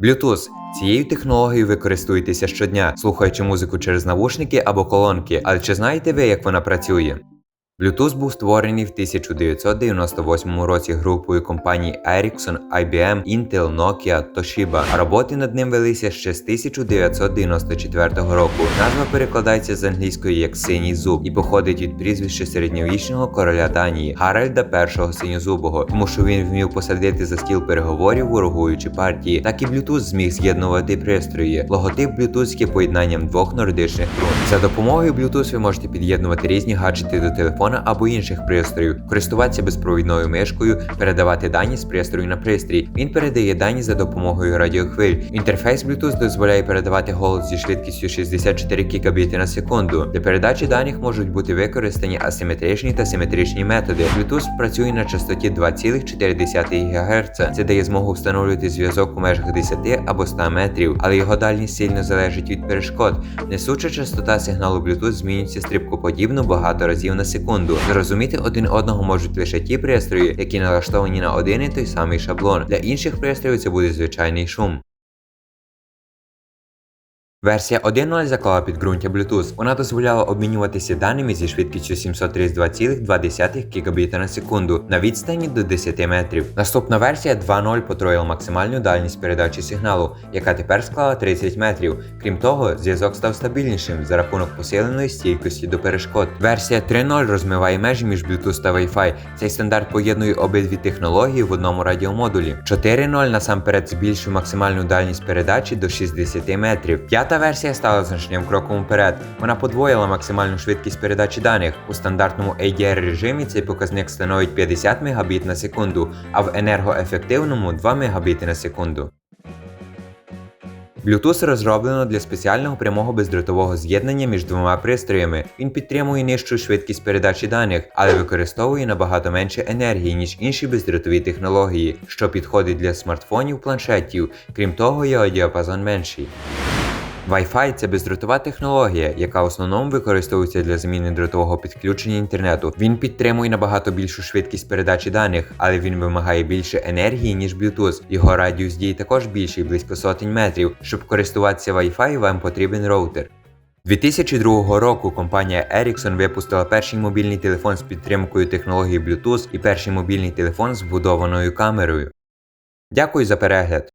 Bluetooth. Цією технологією ви користуєтеся щодня, слухаючи музику через навушники або колонки. Але чи знаєте ви, як вона працює? Bluetooth був створений в 1998 році групою компаній Ericsson, IBM, Intel, Nokia, Toshiba, роботи над ним велися ще з 1994 року. Назва перекладається з англійської як синій зуб і походить від прізвища середньовічного короля Данії Гаральда І Синьозубого, тому що він вмів посадити за стіл переговорів ворогуючі партії. Так і Bluetooth зміг з'єднувати пристрої. Логотип Bluetooth є поєднанням двох нордичних рун. За допомогою Bluetooth ви можете під'єднувати різні гаджети до телефона або інших пристроїв, користуватися безпровідною мишкою, передавати дані з пристрою на пристрій. Він передає дані за допомогою радіохвиль. Інтерфейс Bluetooth дозволяє передавати голос зі швидкістю 64 кбіт на секунду. Для передачі даних можуть бути використані асиметричні та симетричні методи. Bluetooth працює на частоті 2,4 ГГц. Це дає змогу встановлювати зв'язок у межах 10 або 100 метрів, але його дальність сильно залежить від перешкод. Несуча частота сигналу Bluetooth змінюється стрибкоподібно багато разів на секунду. Зрозуміти один одного можуть лише ті пристрої, які налаштовані на один і той самий шаблон. Для інших пристроїв це буде звичайний шум. Версія 1.0 заклала підґрунтя Bluetooth. Вона дозволяла обмінюватися даними зі швидкістю 732,2 кбіт на секунду на відстані до 10 метрів. Наступна версія 2.0 потроїла максимальну дальність передачі сигналу, яка тепер склала 30 метрів. Крім того, зв'язок став стабільнішим за рахунок посиленої стійкості до перешкод. Версія 3.0 розмиває межі між Bluetooth та Wi-Fi. Цей стандарт поєднує обидві технології в одному радіомодулі. 4.0 насамперед збільшує максимальну дальність передачі до 60 метрів. П'ята версія стала значним кроком вперед. Вона подвоїла максимальну швидкість передачі даних. У стандартному ADR режимі цей показник становить 50 Мбіт на секунду, а в енергоефективному 2 Мбіт на секунду. Bluetooth розроблено для спеціального прямого бездротового з'єднання між двома пристроями. Він підтримує нижчу швидкість передачі даних, але використовує набагато менше енергії, ніж інші бездротові технології, що підходить для смартфонів, планшетів. Крім того, його діапазон менший. Wi-Fi – це бездротова технологія, яка в основному використовується для заміни дротового підключення інтернету. Він підтримує набагато більшу швидкість передачі даних, але він вимагає більше енергії, ніж Bluetooth. Його радіус дії також більший, близько сотень метрів. Щоб користуватися Wi-Fi, вам потрібен роутер. 2002 року компанія Ericsson випустила перший мобільний телефон з підтримкою технології Bluetooth і перший мобільний телефон з вбудованою камерою. Дякую за перегляд!